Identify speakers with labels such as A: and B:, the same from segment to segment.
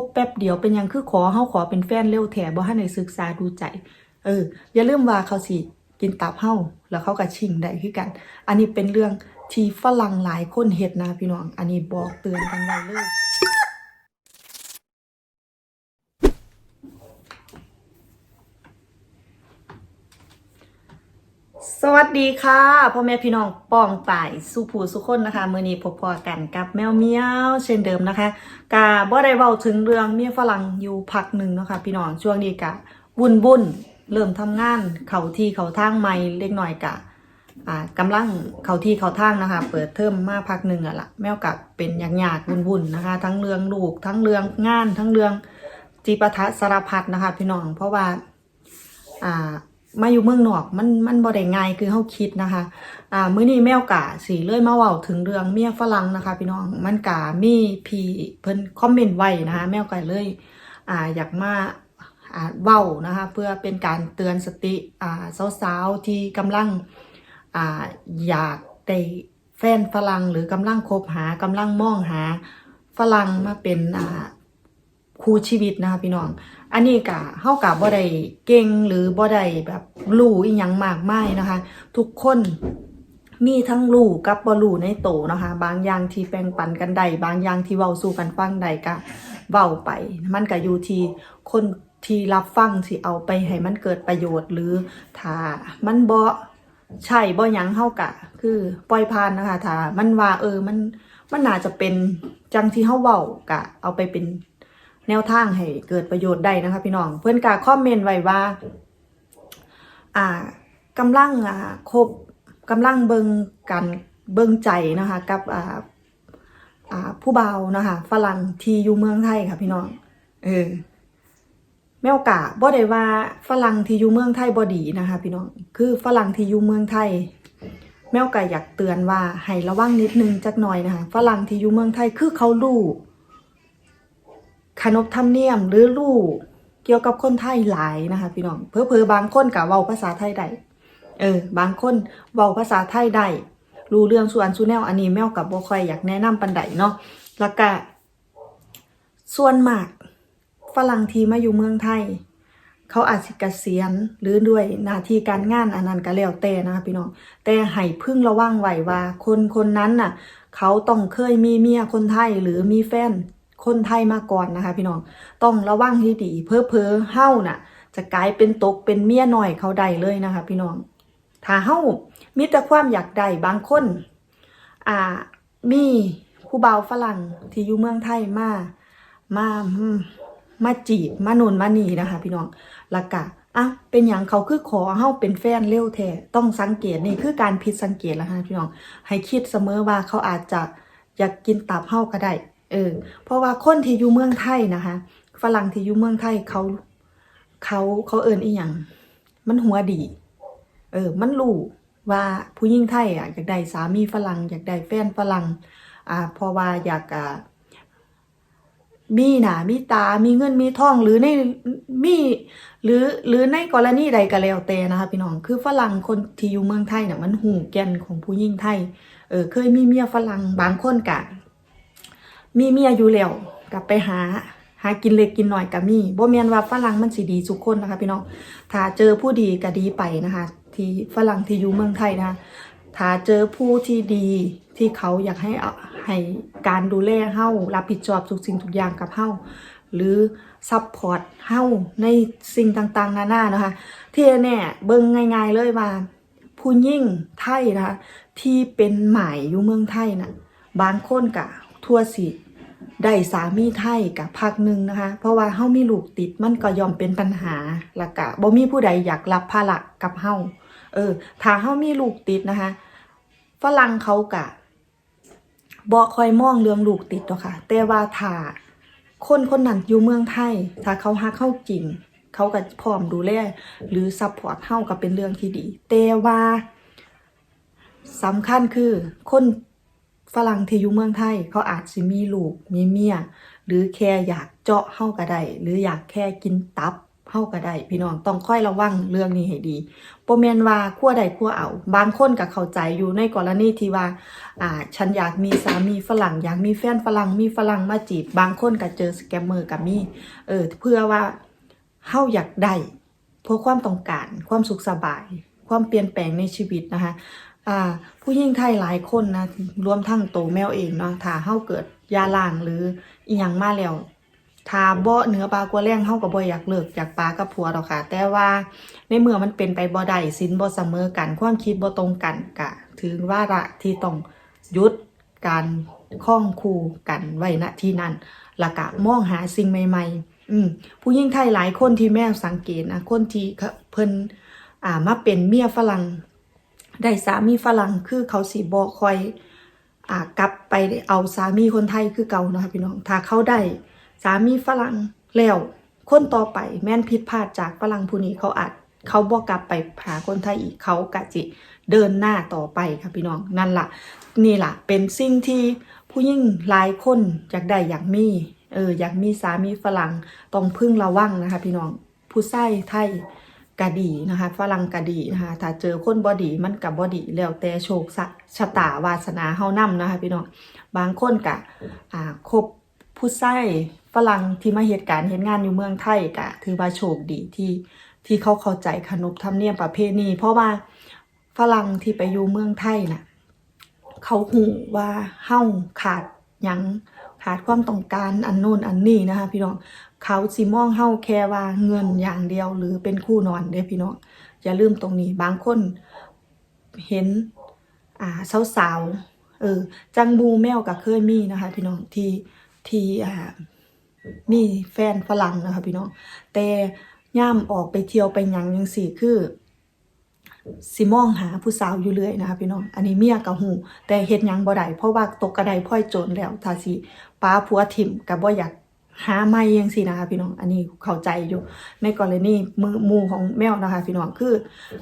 A: บแป๊บเดียวเป็นยังคือขอเฮาขอเป็นแฟนเร็วแถบ่ทันได้ศึกษาดูใจ เออ อย่าลืมว่าเขาสิกินตับเฮาแล้วเขาก็ชิงได้คือกัน อันนี้เป็นเรื่องที่ฝรั่งหลายคนเห็ดนะพี่น้อง อันนี้บอกเตือนกันไว้เลย สวัสดีค่ะพ่อแม่พี่น้องป้องป่ายสุผูสุคนนะคะมือนี้พบพอกันกับแมวเมียวเช่นเดิมนะคะกาบ่ได้เว้าถึงเรื่องเมียฝรั่งอยู่พักหนึ่งนะคะพี่น้องช่วงนี้กะวุ่นวุ่นเริ่มทำงานเขาที่เขาทางใหม่เล็กหน้อยกะอ่ากำลังเขาที่เขาทางนะคะ เปิดเทอมมาพักหนึ่งอะละแมวกับเป็นยากๆวุ่นๆนะคะ ทั้งเรื่องลูกทั้งเรื่องงานทั้งเรื่องจีปะทะสารพัดนะคะ พี่น้องเพราะว่าอ่า มาอยู่เมืองนอกมันมันบ่ได้ง่ายคือเฮาคิดนะคะอ่ามื้อนี้แมวกะสิเลยมาเว้าถึงเรื่องเมียฝรั่งนะคะ พี่น้องมันกะมีพี่เพิ่นคอมเมนต์ไว้นะคะแมวก็เลยอ่าอยากมาอ่าเว้านะคะ เพื่อเป็นการเตือนสติอ่าสาวๆที่กำลังอ่าอยากได้แฟนฝรั่งหรือกำลังคบหากำลังมองหาฝรั่งมาเป็นอ่า คู่ชีวิตนะคะพี่น้อง อันนี้กะเฮากะบ่ได้เก่งหรือบ่ได้แบบรู้อีหยังมากมายนะคะ ทุกคนมีทั้งรู้กับบ่รู้ในโตนะคะ บางอย่างที่แบ่งปันกันได้บางอย่างที่เว้าสู่กันฟังได้ก็เว้าไป มันก็อยู่ที่คนที่รับฟังสิเอาไปให้มันเกิดประโยชน์หรือถ้ามันบ่ใช่บ่หยังเฮากะ คือปล่อยผ่านนะคะถ้ามันว่าเออมันมันน่าจะเป็นจังที่เฮาเว้ากะ เอาไปเป็น แนวทางให้เกิดประโยชน์ได้นะคะพี่น้องเพื่อนกาคอมเมนต์ไว้ว่า อ่ากำลังอ่าคบกำลังเบิงกันเบิงใจนะคะกับอ่าอ่าผู้เบานะคะฝรั่งที่อยู่เมืองไทยค่ะพี่น้องเออแม่โอกาบ่ได้ว่าฝรั่งที่อยู่เมืองไทยบ่ดีนะคะ พี่น้องคือฝรั่งที่อยู่เมืองไทย แม่โอกาอยากเตือนว่าให้ระวังนิดนึงจักหน่อยนะคะฝรั่งที่อยู่เมืองไทยคือเขารู้ นบธรรมเนียมหรือรู้เกี่ยวกับคนไทยหลายนะคะ พี่น้องเพอเพอบางคนกะเว้าภาษาไทยได้เออ บางคนเว้าภาษาไทยได้รู้เรื่องส่วนสุแนวอันนี้แมวกับบ่ค่อยอยากแนะนำปันใดเนาะแล้วก็ส่วนมากฝรั่งที่มาอยู่เมืองไทย เขาอาจสิเกษียณหรือด้วยหน้าที่การงานอันนั้นก็แล้วแต่นะคะพี่น้องแต่ให้พึ่งระวังไว้ว่า คนคนนั้นน่ะ เขาต้องเคยมีเมียคนไทยหรือมีแฟน คนไทยมาก่อนนะคะ พี่น้องต้องระวังให้ดีเพอเพอเฮ้าน่ะ จะกลายเป็นตกเป็นเมียหน่อยเขาได้เลยนะคะ พี่น้องถ้าเฮ้ามีแต่ความอยากได้บางคน อ่ามีผู้บ่าวฝรั่งที่อยู่เมืองไทยมามามาจีบมานุนมานีนะคะ พี่น้องล้วก็อะเป็นอย่างเขาคือขอเฮาเป็นแฟนเร็วแท้ต้องสังเกตนี่คือการผิดสังเกตแล้วค่ะพี่น้องให้คิดเสมอว่าเขาอาจจะอยากกินตับเฮาก็ได้ เออเพราะว่าคนที่อยู่เมืองไทยนะคะ ฝรั่งที่อยู่เมืองไทยเขาเขาเขาเอินอีหยังมันหัวดี เออ มันรู้ว่าผู้หญิงไทยอะอยากได้สามีฝรั่งอยากได้แฟนฝรั่งอ่าเพราะว่าอยากอ่ามีหนามีตา มีเงิน มีทอง หรือใน มี หรือ หรือในกรณีใดก็แล้วแต่นะคะพี่น้อง คือฝรั่งคนที่อยู่เมืองไทยเนี่ยมันหูแก่นของผู้หญิงไทย เออ เคยมีเมียฝรั่งบางคนกะ มีเมียอยู่แล้วกลับไปหาหากินเล็กกินหน่อยก็มีบ่แม่นว่าฝรั่งมันสิดีทุกคนนะคะ พี่น้องถ้าเจอผู้ดีก็ดีไปนะคะ ที่ฝรั่งที่อยู่เมืองไทยนะคะถ้าเจอผู้ที่ดีที่เขาอยากให้อาให้การดูแลเฮารับผิดชอบทุกสิ่งทุกอย่างกับเฮาหรือซัพพอร์ตเฮาในสิ่งต่างๆ นานานะคะ ที่แน่ๆเบิ่งง่ายๆเลยว่า ผู้ยิ่งไทยนะคะที่เป็นหมายอยู่เมืองไทยน่ะบางคนกะทั่วสิ ได้สามีไทยกับพักหนึ่งนะคะ เพราะว่าเฮามีลูกติดมันก็ยอมเป็นปัญหาละกะบ่มีผู้ใดอยากรับภาระกับเฮาเออ ถ้าเฮามีลูกติดนะคะฝรั่งเขากะบ่คอยมองเรื่องลูกติดหรอกค่ะ แต่ว่าถ้าคนคนนั้นอยู่เมืองไทย ถ้าเขาฮักเข้าจริง เขาก็พร้อมดูแลหรือซัพพอร์ตเฮาก็เป็นเรื่องที่ดี แต่ว่าสำคัญคือคน ฝรั่งที่อยู่เมืองไทย เขาอาจสิมีลูกมีเมีย หรือแค่อยากเจาะเฮาก็ได้หรืออยากแค่กินตับเฮาก็ได้พี่น้องต้องค่อยระวังเรื่องนี้ให้ดีบ่แม่นว่าคั่วใดคั่วเอา บางคนก็เข้าใจอยู่ในกรณีที่ว่าอ่า ฉันอยากมีสามีฝรั่ง อยากมีแฟนฝรั่งมีฝรั่งมาจีบ บางคนก็เจอสแกมเมอร์ก็มีเออเพื่อว่าเฮาอยากได้เพื่อความต้องการความสุขสบาย ความเปลี่ยนแปลงในชีวิตนะคะ อ่า ผู้หญิงไทยหลายคนนะรวมทั้งโตแมวเองเนาะถ้าเฮาเกิดยาล่างหรืออีหยังมาแล้วถ้าบ่เหนือบากว่าแรงเฮาก็บ่อยากเลิกอยากปลากับผัวดอกค่ะ แต่ว่าในเมื่อมันเป็นไปบ่ได้สินบ่เสมอกันความคิดบ่ตรงกันกะถือว่าระที่ต้องยุดการข้องคู่กันไว้ณที่นั้นล้วก็มองหาสิ่งใหม่ ๆ อืมผู้หญิงไทยหลายคนที่แม่สังเกตนะคนที่เขาเพิ่นอ่ามาเป็นเมียฝรั่ง ได้สามีฝรั่งคือเขาสิบ่ค่อยอ่ากลับไปเอาสามีคนไทยคือเก่านะคะพี่น้องถ้าเขาได้สามีฝรั่งแล้วคนต่อไปแม่นผิดพลาดจากฝรั่งผู้นี้เขาอาจเขาบอกกลับไปหาคนไทยอีกเขากะจิเดินหน้าต่อไปค่ะพี่น้องนั่นล่ะ นี่ล่ะ เป็นสิ่งที่ผู้ยิ่งหลายคนอยากได้อยากมีเอออยากมีสามีฝรั่งต้องพึ่งระวังนะคะพี่น้องผู้ใส่ไทย กะดีนะคะฝรั่งกะดีนะคะถ้าเจอคนบอดีมันกับบอดีแล้วแต่โชคชะตาวาสนาเฮานำนะคะพี่น้องบางคนกะอ่าคบผู้ใส่ฝรั่งที่มาเหตุการณ์เห็นงานอยู่เมืองไทยกะ ถือว่าโชคดีที่ที่เขาเข้าใจขนบธรรมเนียมประเพณีเพราะว่าฝรั่งที่ไปอยู่เมืองไทยน่ะเขาหูว่าเฮาขาดยัง ขาดความต้องการอันโน้นอันนี้นะคะ พี่น้องเขาสิมองเฮาแค่ว่าเงินอย่างเดียวหรือเป็นคู่นอนเด้พี่น้องอย่าลืมตรงนี้บางคนเห็นอ่าสาวๆเออจังบูแมวก็เคยมีนะคะ พี่น้องที่ที่อ่ามีแฟนฝรั่งนะคะ พี่น้องแต่ย่ามออกไปเที่ยวไปยังยังสี่คือ สิมองหาผู้สาวอยู่เรื่อยนะคะพี่น้อง อันนี้เมียกับหูแต่เฮ็ดยังบ่ได้เพราะว่าตกกระไดพ่อยโจรแล้วถ้าสิป้าผัวถิ่มกับบ่อยากหาไม่ยังสินะคะพี่น้อง อันนี้เข้าใจอยู่ ในกรณีมือมูของแมวนะคะพี่น้องคือ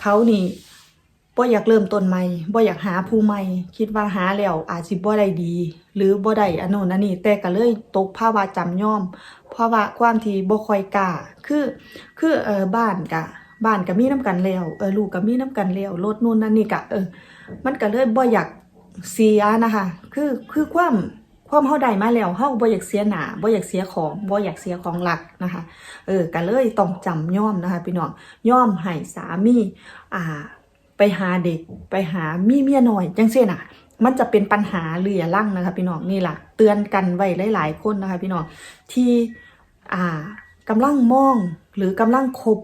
A: เขานี่บ่อยากเริ่มต้นใหม่บ่อยากหาผู้ใหม่ คิดว่าหาแล้วอาจสิบ่ได้ดี หรือบ่ได้อันโน้นอันนี้ แต่ก็เลยตกภาวะจำย่อม เพราะว่าความที่บ่ค่อยกล้าคือคือเออบ้านกะ บ้านก็มีน้ำกันแล้วเออลูกก็มีน้ำกันแล้วรถนู่นนั่นนี่ก็เออ มันก็เลยบ่อยากเสียนะคะ คือคือความความเฮาได้มาแล้วเฮาบ่อยากเสียหนาบ่อยากเสียของบ่อยากเสียของหลักนะคะ เออก็เลยต้องจำยอมนะคะพี่น้องยอมให้สามีอ่า ไปหาเด็กไปหามีเมียหน้อยจังเช่น่ะ มันจะเป็นปัญหาเรือล่งนะคะ พี่น้องนี่ล่ะเตือนกันไว้หลาย ๆ คนนะคะ พี่น้องที่อ่ากำลังมองหรือกำลังคบ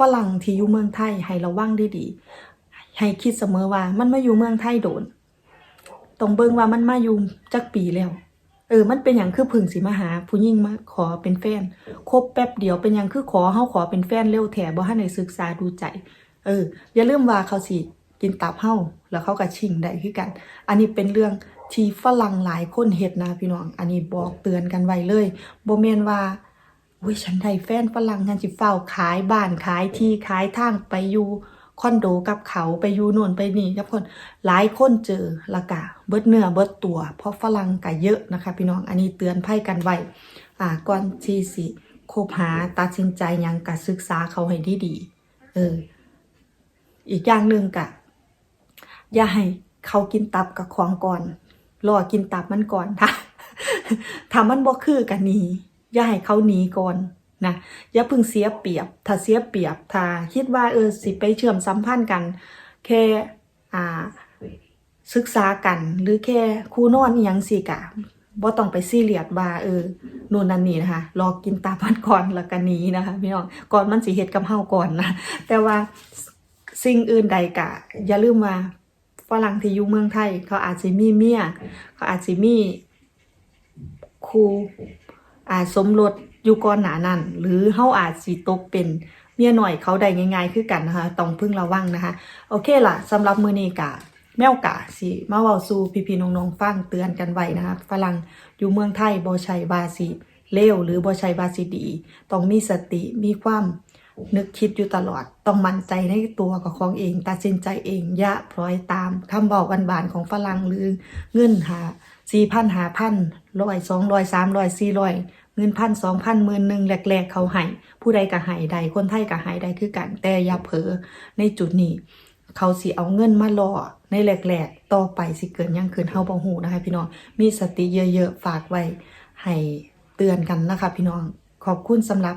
A: ฝรั่งที่อยู่เมืองไทยให้ระวังดีๆให้คิดเสมอว่ามันมาอยู่เมืองไทยโดนต้องเบิ่งว่ามันมาอยู่จักปีแล้วเออ มันเป็นอย่างคือพึ่งสิมาหา ผู้หญิงมาขอเป็นแฟน คบแป๊บเดียวเป็นอย่างคือขอเฮาขอเป็นแฟนเร็วแถบ่ทันได้ศึกษาดูใจ เออ อย่าลืมว่าเขาสิกินตับเฮาแล้วเขาก็ชิงได้คือกัน อันนี้เป็นเรื่องที่ฝรั่งหลายคนเฮ็ดนะพี่น้อง อันนี้บอกเตือนกันไว้เลยบ่แม่นว่า อุ้ยฉันได้แฟนฝรั่งฉันสิเฝ้าขายบ้านขายที่ขายทางไปอยู่คอนโดกับเขาไปอยู่น่นไปนี่กับคนหลายคนเจอละกะเบิดเนื้อเบิดตัว เพราะฝรั่งก็เยอะนะคะ พี่น้องอันนี้เตือนภัยกันไว้อ่าก่อนที่สิคบหาตัดสินใจยังก็ศึกษาเขาให้ดีๆเออ อีกอย่างหนึ่งกะ อย่าให้เขากินตับกับของก่อนรอกินตับมันก่อนถ้าถ้ามันบ่คือกันนี้ อย่าให้เขาหนีก่อนนะอย่าเพิ่งเสียเปรียบ ถ้าเสียเปรียบ ถ้าคิดว่าเออสิไปเชื่อมสัมพันธ์กัน แค่อ่าศึกษากันหรือแค่คู่นอนอยังสิกะบ่ต้องไปซีเรียสว่าเออนู่นนั่นนี่นะคะรอกินตาพันก่อนแล้วก็หนีนะคะพี่น้องก่อนมันสิเฮ็ดกับเฮาก่อนนะแต่ว่าสิ่งอื่นใดกะ อย่าลืมว่าฝรั่งที่อยู่เมืองไทย เขาอาจจะมีเมียเขาอาจจะมีครู อาจสมรสอยู่ก่อนหนานั้นหรือเฮาอาจสิตกเป็นเมียหน่อยเขาได้ง่าย ๆ คือกันนะคะต้องพึ่งระวังนะคะ โอเคล่ะสำหรับมือนี้กะแมวกะสิมาเว้าสู่พี่ๆน้องๆฟังเตือนกันไว้นะคะฝรั่งอยู่เมืองไทยบ่ใช่บาสิเลวหรือบ่ใช่บาสิดี ต้องมีสติมีความนึกคิดอยู่ตลอด ต้องมั่นใจในตัวกับของเองตัดสินใจเองอย่าพลอยตามคำบอกหวานๆของฝรั่งหรือเงินหา สี่พันหาพันร้อยสองร้อยสามร้อยสี่ร้อยเงินพันสองพันหมื่นหนึ่งแรกๆ เขาให้ผู้ใดก็ให้ใดคนไทยก็ให้ได้คือกันแต่อย่าเผลอในจุดนี้ เขาสิเอาเงินมาล่อในแรกๆ ต่อไปสิเกินยังคืนเฮาบ่ฮู้นะคะพี่น้องมีสติเยอะๆฝากไว้ให้เตือนกันนะคะ พี่น้องขอบคุณสำหรับ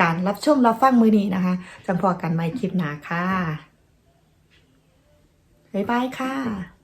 A: การรับชมรับฟังมือนี้นะคะจังพอกันใหม่คลิปหน้าค่ะบ๊ายบายค่ะ